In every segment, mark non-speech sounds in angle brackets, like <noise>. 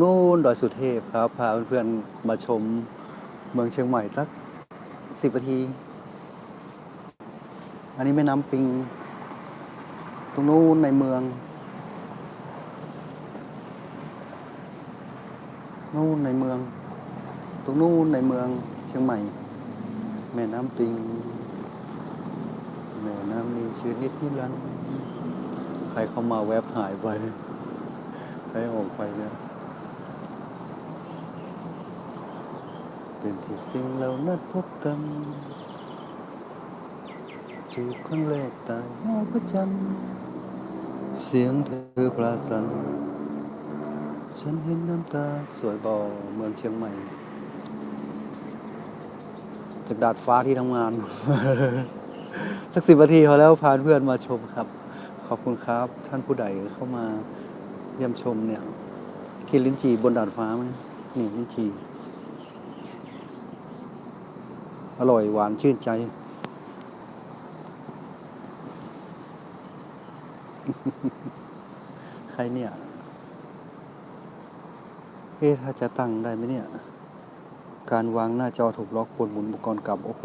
นู้นดอยสุเทพครับ พาเพื่อนๆมาชมเมืองเชียงใหม่สักสิบนาที อันนี้แม่น้ำปิง ตรงนู้นในเมืองนู่นในเมือง ตรงนู้นในเมืองเชียงใหม่ แม่น้ำปิงแม่น้ำนี้ชื่อนิดนิรันดร์ใครเข้ามาแวบหายไปใครออกไปเนี่ย เป็นที่สิ่งเรานัดพบกันจูบครั้งแรกตายเงาพระจันทร์เสียงเธอปลาสัน ฉันเห็นน้ำตาสวยบ่อเมืองเชียงใหม่จากดาดฟ้าที่ทำงาน สักสิบนาทีพอแล้วพาเพื่อนมาชมครับ ขอบคุณครับ ท่านผู้ใดเข้ามาเยี่ยมชมเนี่ยกินลิ้นจี่บนดาดฟ้าไหมนี่ลิ้นจี่ อร่อยหวานชื่นใจใครเนี่ย เอ๊ะถ้าจะตั้งได้ไหมเนี่ย การวางหน้าจอถูกล็อกปนหมุนอุปกรณ์กลับ โอ้โห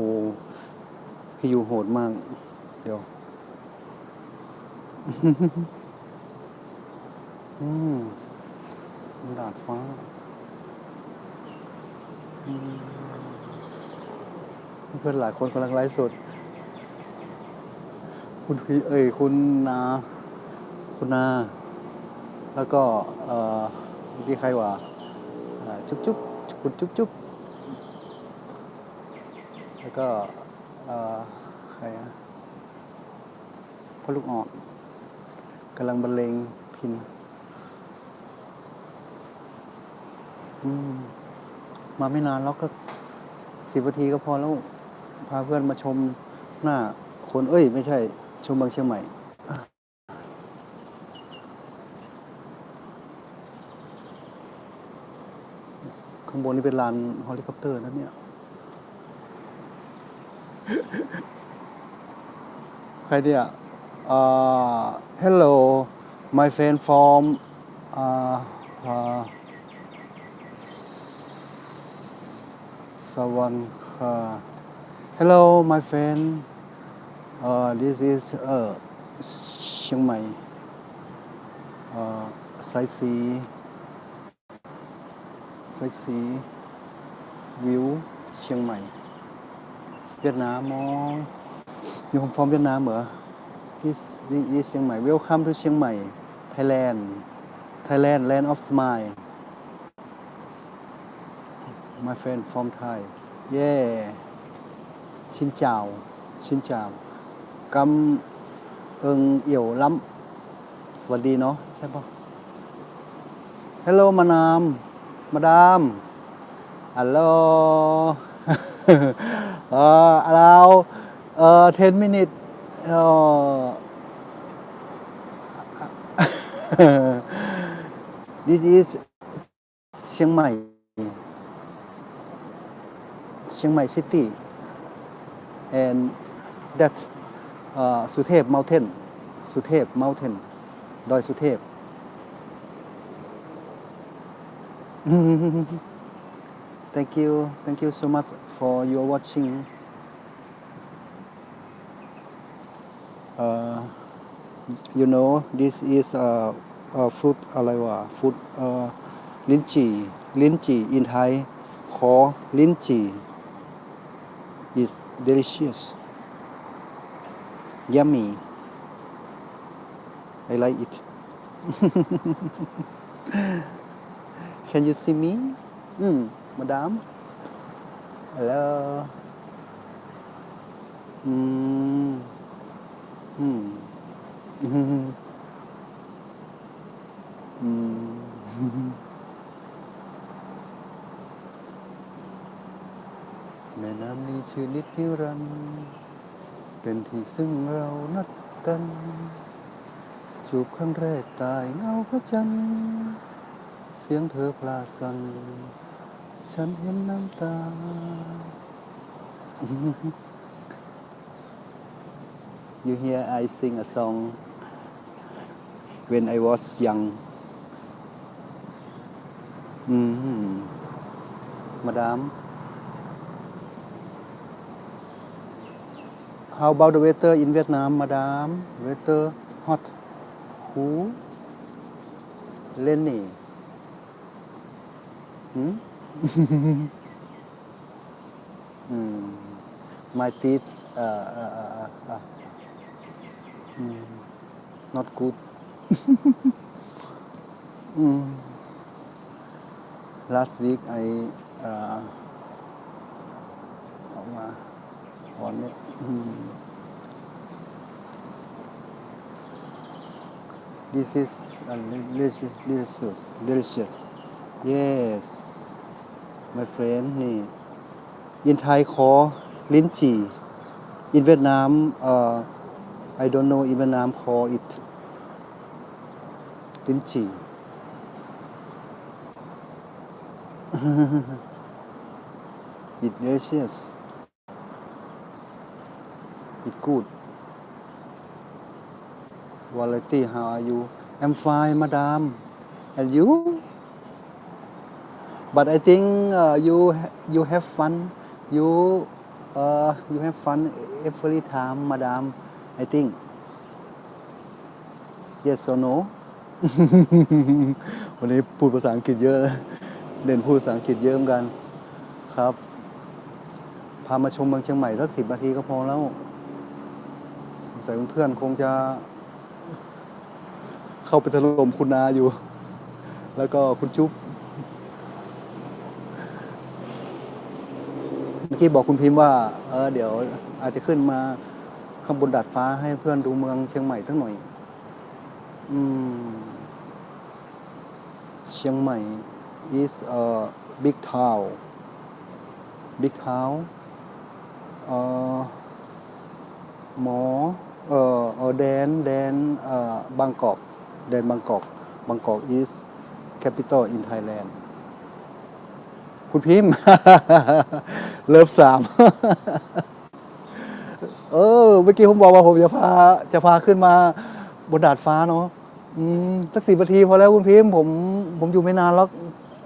พี่ยูโหดมาก เดี๋ยว อืมดาดฟ้า อืม เพื่อนหลายคนกำลังไลฟ์สด คุณพีเอ้ยคุณนา คุณนา แล้วก็ เอ่อพี่ใครวะอ่าจุ๊บจุ๊บคุณจุ๊บจุ๊บแล้วก็เอ่อใครอะพ่อลูกอ่อนกำลังบรรเลงพินมมาไม่นานแล้วก็สิบนาทีก็พอแล้ว พาเพื่อนมาชมหน้าคนเอ้ย ไม่ใช่ชมเมืองเชียงใหม่ข้างบนนี่เป็นลานเฮลิคอปเตอร์นะเนี่ยใครเนี่ยอ่า hello my friend from อ่าอ่าสวัสดีค่ะ hello my friend อ่า this is เอ่อเชียงใหม่อ่าไซซีไซซีวิวเชียงใหม่เวียดนามมองอยู่ฟอร์มเวียดนามเหรอที่ที่เชียงใหม่ Welcome to เชียงใหม่ Thailand Thailand Land of Smile My friend from Thai Yeah ชินเจ้าชินเจ้ากำเอิงเอี่ยวล้ำสวัสดีเนาะใช่ปะ Hello มานามมาดามฮัลโหลเอ่อเราเอ่อ10 minutes เอ่อ this is เชียงใหม่เชียงใหม่ city and that เอ่อสุเทพ mountain สุเทพ mountain ดอยสุเทพ thank you thank you so much for your watching uh, you know this is a, a fruit อะไรวะ fruit ลิ้นจี่ลิ้นจี่ in Thai ขอลิ้นจี่ is delicious yummy I like it <laughs> Can you see me? Mm, madam. Hello. Mm. Mm. mm. แม่น้ำนี้ชื่อนิดนิรันดร์เป็นที่ซึ่งเรานัดกัน จูบครั้งแรกตายเงาพระจันทร์เสียงเธอพลาสันฉันเห็นน้ำตา You hear I sing a song when I was young อืมมาดาม How about the weather in Vietnam, madam? Weather hot, cool, rainy. Hmm? mm. My teeth, uh, uh, uh, uh, mm, not good. mm. Last week I uh, ออ กมาถอนเนี่ยอืม This is uh, delicious, delicious, delicious. Yes, my friend นี่ยินไทยขอลิ้นจี่ in Vietnam uh, I don't know in Vietnam call it ลิ้นจี่ It delicious. Good. Quality, how are you? I'm fine, madam. And you? But I think uh, you you have fun. You uh, you have fun every time, madam. I think. Yes or no? วันนี้พูดภาษาอังกฤษเยอะเด่นพูดภาษาอังกฤษเยอะเหมือนกันครับ พามาชมเมืองเชียงใหม่สักสิบนาทีก็พอแล้ว ใส่เพื่อนๆคงจะ เข้าไปถล่มคุณนาอยู่ แล้วก็คุณจุ๊บเมื่อกี้บอกคุณพิมพ์ว่า เออเดี๋ยวอาจจะขึ้นมาข้างบนดาดฟ้าให้เพื่อนดูเมืองเชียงใหม่สักหน่อย อืม เชียงใหม่ is a big town big town เอ่อหมอ เอ่อเอ่อแดนแดนเอ่อบางกอกแดนบางกอกบางกอก is capital in Thailand คุณพิมพ์ เลิฟสาม เออ เมื่อกี้ผมบอกว่าผมจะพา จะพาขึ้นมาบนดาดฟ้าเนาะอืมสักสิบนาทีพอแล้วคุณพิมพ์ผมผมอยู่ไม่นานแล้ว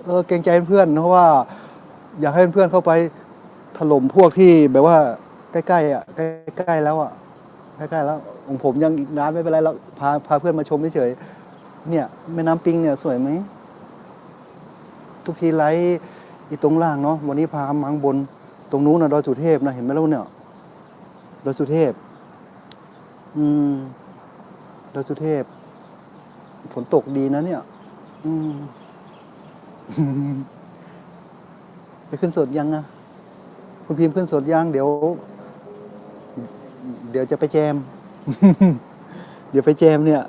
เออเกรงใจเพื่อนเพราะว่า อยากให้เพื่อนเข้าไปถล่มพวกที่แบบว่า ใกล้ๆอะใกล้ๆแล้วอะ ใกล้ๆแล้วของผมยังอีกนานไม่เป็นไรแล้วพาพาเพื่อนมาชมเฉยๆเนี่ยแม่น้ำปิงเนี่ยสวยไหมทุกทีไลฟ์อีตรงล่างเนาะวันนี้พามาข้างบน ตรงนู้นนะดอยสุเทพนะเห็นไหมแล้วเนี่ยดอยสุเทพ อืมดอยสุเทพฝนตกดีนะเนี่ย อืมไปขึ้นสดยังนะคุณพิมพ์ขึ้นสดยังเดี๋ยว เดี๋ยวจะไปแจม เดี๋ยวไปแจมเนี่ย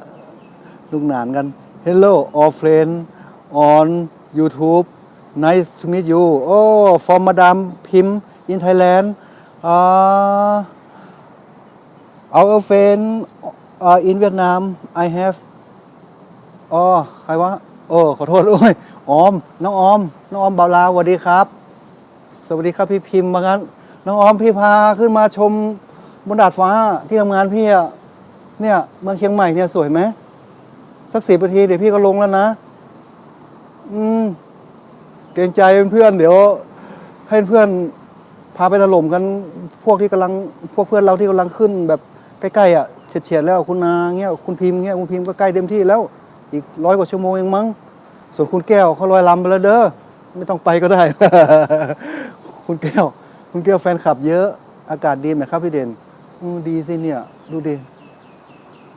ลูกหนานกัน Hello all friend on YouTube nice to meet you oh from Madam Pim in Thailand uh, our friend uh, in Vietnam I have อ๋อใครวะโอ้ขอโทษด้วยออม น้องออม น้องออมบาลาวสวัสดีครับ สวัสดีครับพี่พิมพ์มางั้น น้องออมพี่พาขึ้นมาชม บนดาดฟ้าที่ทำงานพี่อะเนี่ย เมืองเชียงใหม่เนี่ยสวยไหมสักสิบนาทีเดี๋ยวพี่ก็ลงแล้วนะ อืม เกรงใจเพื่อนเดี๋ยว ให้เพื่อนพาไปถล่มกัน พวกที่กำลัง พวกเพื่อนเราที่กำลังขึ้น แบบใกล้ๆอะเฉียดๆแล้วคุณนาเงี้ยคุณพิมพ์เงี้ยคุณพิมพ์ก็ใกล้เต็มที่แล้ว อีกร้อยกว่าชั่วโมงเองมั้งส่วนคุณแก้วเขาลอยลำไปแล้วเด้อไม่ต้องไปก็ได้ คุณแก้ว คุณแก้วแฟนคลับเยอะอากาศดีไหมครับพี่เด่น ดีสิเนี่ย ดูดิ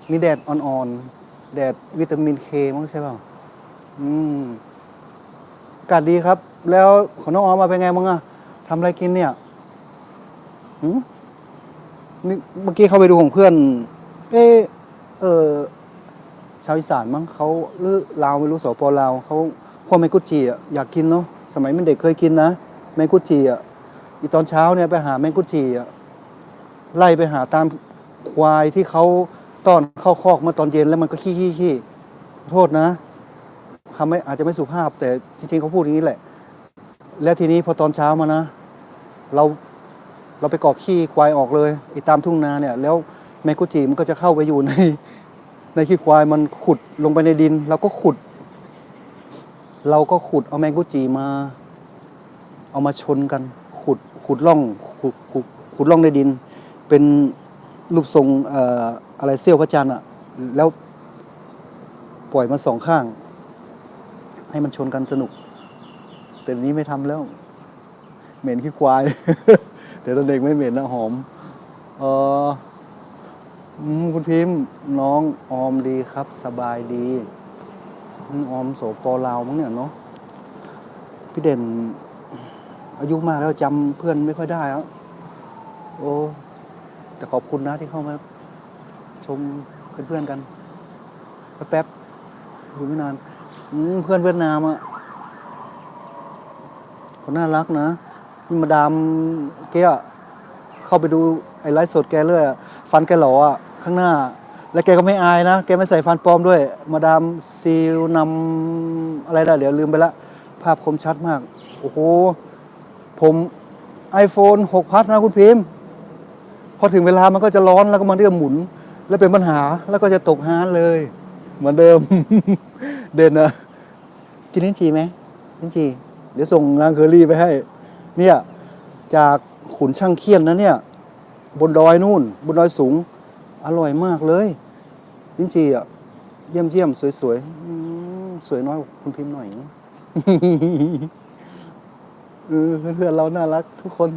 มีแดดอ่อนๆ แดดวิตามินเคมั้งใช่เปล่าอืมอากาศดีครับ แล้วของน้องออมมาเป็นไงมั้งอะทำอะไรกินเนี่ยหืมนี่เมื่อกี้เขาไปดูของเพื่อน เออเออชาวอีสานมั้งเขาหรือลาวไม่รู้สปลาวเขาพวกแมงกุจีอะอยากกินเนาะสมัยมันเด็กเคยกินนะแมงกุจีอะอีตอนเช้าเนี่ยไปหาแมงกุจีอะ ไล่ไปหาตามควายที่เขาต้อนเข้าคอกเมื่อตอนเย็นแล้วมันก็ขี้ขี้ขี้โทษนะคำไม่อาจจะไม่สุภาพ แต่จริงๆเขาพูดอย่างนี้แหละ แล้วทีนี้พอตอนเช้ามานะ เราเราไปกอกขี้ควายออกเลยไอ้ตามทุ่งนาเนี่ย แล้วแมงกุจีมันก็จะเข้าไปอยู่ในในขี้ควายมันขุดลงไปในดินแล้วก็ขุด เราก็ขุดเอาแมงกุจีมา เอามาชนกัน ขุดขุดร่องขุดขุดขุดร่องในดิน เป็นรูปทรงออะไรเสี้ยวพระจันทร์อะ แล้วปล่อยมาสองข้าง ให้มันชนกันสนุก แต่นี้ไม่ทำแล้ว เหม็นขี้ควาย แต่ตอนเด็กไม่เหม็นนะหอม เออคุณพิมพ์น้องออมดีครับ สบายดี อออมโสปอลาวมั้งเนี่ยเนาะพี่เด่นอายุมากแล้วจำเพื่อนไม่ค่อยได้แล้วโอ้ แต่ขอบคุณนะที่เข้ามาชมเป็นเพื่อนกันแป๊บๆอยู่ไม่นานเพื่อนเวียดนามอะเขาน่ารักนะนี่มาดามแกอะเข้าไปดูไอ้ไลฟ์สดแกเลยอะฟันแกหล่ออะข้างหน้า แล้วแกก็ไม่อายนะ แกไม่ใส่ฟันปลอมด้วย มาดามซีลนำอะไรได้เดี๋ยวลืมไปละ ภาพคมชัดมาก โอ้โห ผม iPhone 6พัดนะคุณพิมพ์ พอถึงเวลามันก็จะร้อนแล้วก็มันก็หมุน แล้วเป็นปัญหาแล้วก็จะตกฮานเลย เหมือนเดิม เด่นนะกินลิ้นจี่ไหมลิ้นจี่เดี๋ยวส่งนางเคอรี่ไปให้ เนี่ย จากขุนช่างเคียนนะเนี่ย บนดอยนู่น บนดอยสูง อร่อยมากเลยลิ้นจี่อะเยี่ยมเยี่ยมสวยสวยๆอืมสวยน้อยกว่าคุณพิมพ์หน่อยเออเพื่อนๆเราน่ารักทุกคน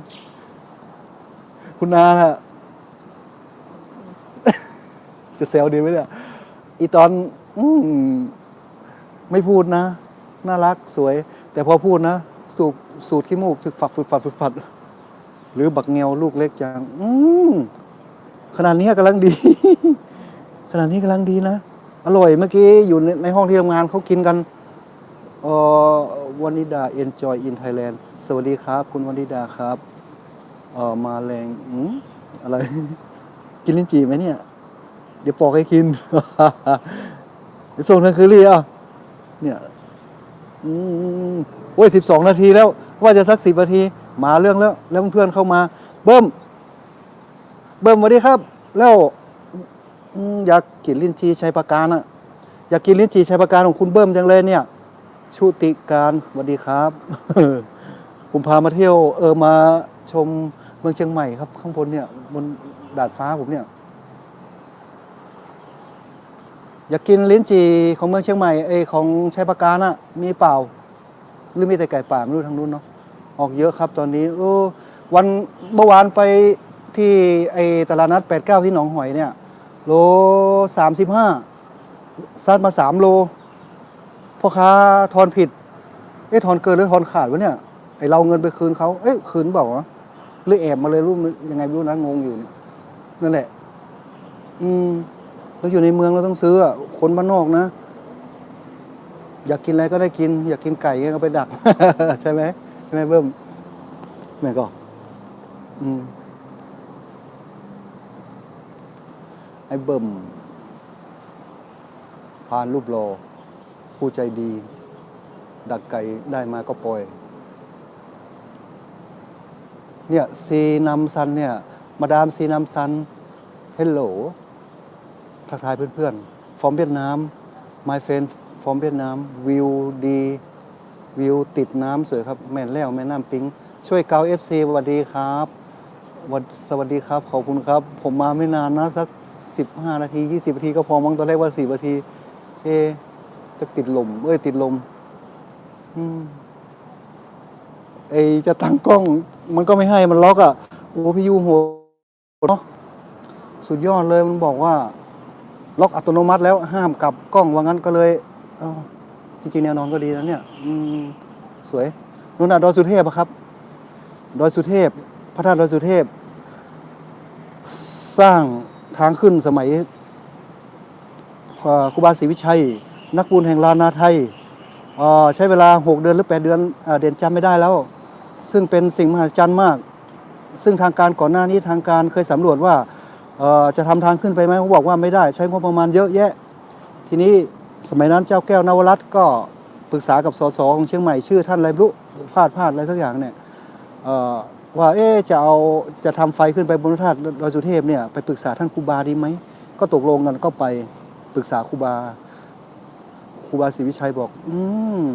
คุณนาฮะ จะแซวดีไหมเนี่ยอีตอน อืมไม่พูดนะ น่ารักสวย แต่พอพูดนะ สูบสูดขี้มูกถึกฝักฝึกฝัดฝึกฝัด หรือบักเงวลูกเล็กจัง อืมขนาดนี้กำลังดี ขนาดนี้กำลังดีนะ อร่อยเมื่อกี้อยู่ในในห้องที่ทำงานเขากินกันเออวานิดา enjoy in Thailand สวัสดีครับ คุณวานิดาครับเออมาแรงอืมอะไร กินลิ้นจี่ไหมเนี่ย เดี๋ยวปอกให้กิน เดี๋ยวส่งทางคือรี่อะเนี่ยอืมโอ้ยสิบสองนาทีแล้ว ว่าจะสักสิบนาที มาเรื่องแล้ว แล้วเพื่อนเข้ามา เบิ้ม เบิ้มสวัสดีครับ แล้วอยากกินลิ้นจี่ชัยประการอะอยากกินลิ้นจี่ชัยประการของคุณเบิ้มจังเลยเนี่ย ชุติการสวัสดีครับ ผมพามาเที่ยว เออมาชมเมืองเชียงใหม่ครับ ข้างบนเนี่ยบนดาดฟ้าผมเนี่ย อยากกินลิ้นจี่ของเมืองเชียงใหม่เอของชัยประการอะมีเปล่า หรือมีแต่ไก่ป่าไม่รู้ทางนู้นเนาะออกเยอะครับตอนนี้เออวันเมื่อวานไปที่ไอตลาดนัดแปดเก้าที่หนองหอยเนี่ย โลสามสิบห้าซัดมาสามโลพ่อค้าทอนผิดเอ๊ะทอนเกินหรือทอนขาดวะเนี่ยไอเราเงินไปคืนเขาเอ๊ะคืนเปล่าวะหรือแอบมาเลยรู้ยังไงไม่รู้นะงงอยู่นั่นแหละ อืม เราอยู่ในเมืองเราต้องซื้อคนบ้านนอกนะ อยากกินอะไรก็ได้กิน อยากกินไก่ก็ไปดัก ใช่ไหมใช่ไหมเบิ้มแม่ก็อืมไอ้เบิ้มพานรูปโลอผู้ใจดี ดักไก่ได้มาก็ปล่อย เนี่ยซีนัมซันเนี่ย มาดามซีนัมซันเฮลโหล ทักทายเพื่อนๆ ฟอร์มเวียดนาม my friend ฟอร์มเวียดนาม วิวดี วิวติดน้ำสวยครับ แม่นแล้วแม่น้ำปิง ช่วยเกาเอฟซีสวัสดีครับสวัสดีครับ ขอบคุณครับ ผมมาไม่นานนะ สักสิบห้านาทียี่สิบนาทีก็พอมั้งตอนแรกว่าสี่นาที เอจะติดลม เอ้ย ติดลมอืมไอจะตั้งกล้อง มันก็ไม่ให้มันล็อกอะ โอ้พี่ยูโหดเนาะสุดยอดเลยมันบอกว่า ล็อกอัตโนมัติแล้วห้ามกลับกล้องว่างั้นก็เลยเอาจริงๆแนวนอนก็ดีนะเนี่ยอืมสวยนู่นน่ะดอยสุเทพอะครับ ดอยสุเทพ พระธาตุดอยสุเทพ สร้างทางขึ้นสมัยครูบาศรีวิชัย นักบุญแห่งลานาไทยใช้เวลา 6 เดือนหรือ 8 เดือนเอเด่นจำไม่ได้แล้ว ซึ่งเป็นสิ่งมหัศจรรย์มาก ซึ่งทางการก่อนหน้านี้ทางการเคยสำรวจว่า จะทำทางขึ้นไปไหมเขาบอกว่าไม่ได้ใช้งบประมาณเยอะแยะ ทีนี้สมัยนั้นเจ้าแก้วนวรัตก็ปรึกษากับสสของเชียงใหม่ชื่อท่านอะไรไม่รู้พลาดพลาดอะไรสักอย่างเนี่ยว่าเอ๊จะเอาจะทำไฟขึ้นไปบนพระธาตุดอยสุเทพเนี่ยไปปรึกษาท่านครูบาดีไหมก็ตกลงกันก็ไปปรึกษาครูบาครูบาศรีวิชัยบอก อืม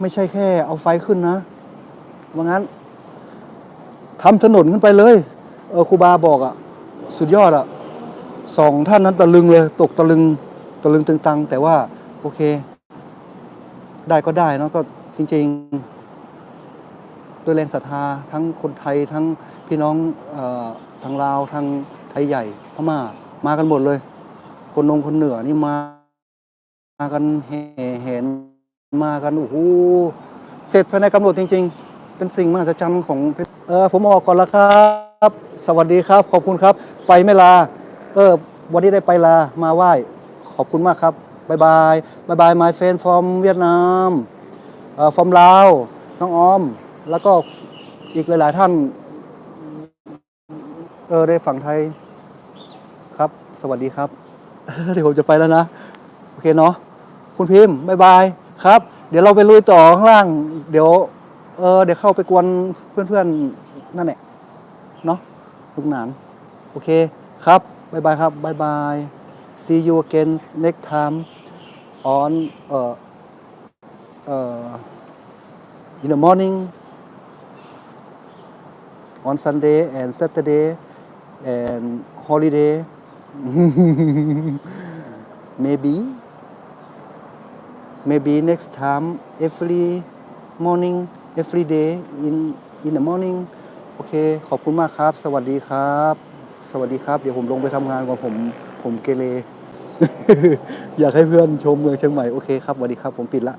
ไม่ใช่แค่เอาไฟขึ้นนะว่างั้นทำถนนขึ้นไปเลย เออครูบาบอกอะสุดยอดอะสองท่านนั้นตะลึงเลย ตกตะลึงตะลึงตึงตัง แต่ว่า โอเค ได้ก็ได้นะก็จริงๆด้วยแรงศรัทธาทั้งคนไทยทั้งพี่น้องออทางลาวทางไทยใหญ่พม่ามากันหมดเลย คนนงคนเหนือนี่มา มากันแห่แหนมากันโอ้โหเสร็จภายในกำหนดจริง ๆ เป็นสิ่งมหัศจรรย์ของ เออผมออกก่อนละครับ สวัสดีครับ ขอบคุณครับ ไปไม่ลา เออ วันนี้ได้ไปลา มาไหว้ ขอบคุณมากครับบายบายบายบาย my friend from เวียดนามเอ่อ from ลาว น้องออม แล้วก็อีกหลาย ๆ ท่าน เออ ได้ฝั่งไทย ครับ สวัสดีครับ เดี๋ยวผมจะไปแล้วนะ โอเคเนาะ คุณพิมพ์บายบายครับ เดี๋ยวเราไปลุยต่อข้างล่าง เดี๋ยว เออ เดี๋ยวเข้าไปกวนเพื่อน ๆ นั่นแหละ เนาะ ลูกหนาน โอเค ครับบายบายครับบายบาย see you again next time on เอ่อเอ่อ in the morning on Sunday and Saturday and holiday <laughs> maybe maybe next time every morning every day in in the morning โอเค ขอบคุณมากครับ สวัสดีครับ สวัสดีครับ เดี๋ยวผมลงไปทำงานก่อนผม ผมเกเร อยากให้เพื่อนชมเมืองเชียงใหม่ โอเคครับสวัสดีครับ ผมปิดละ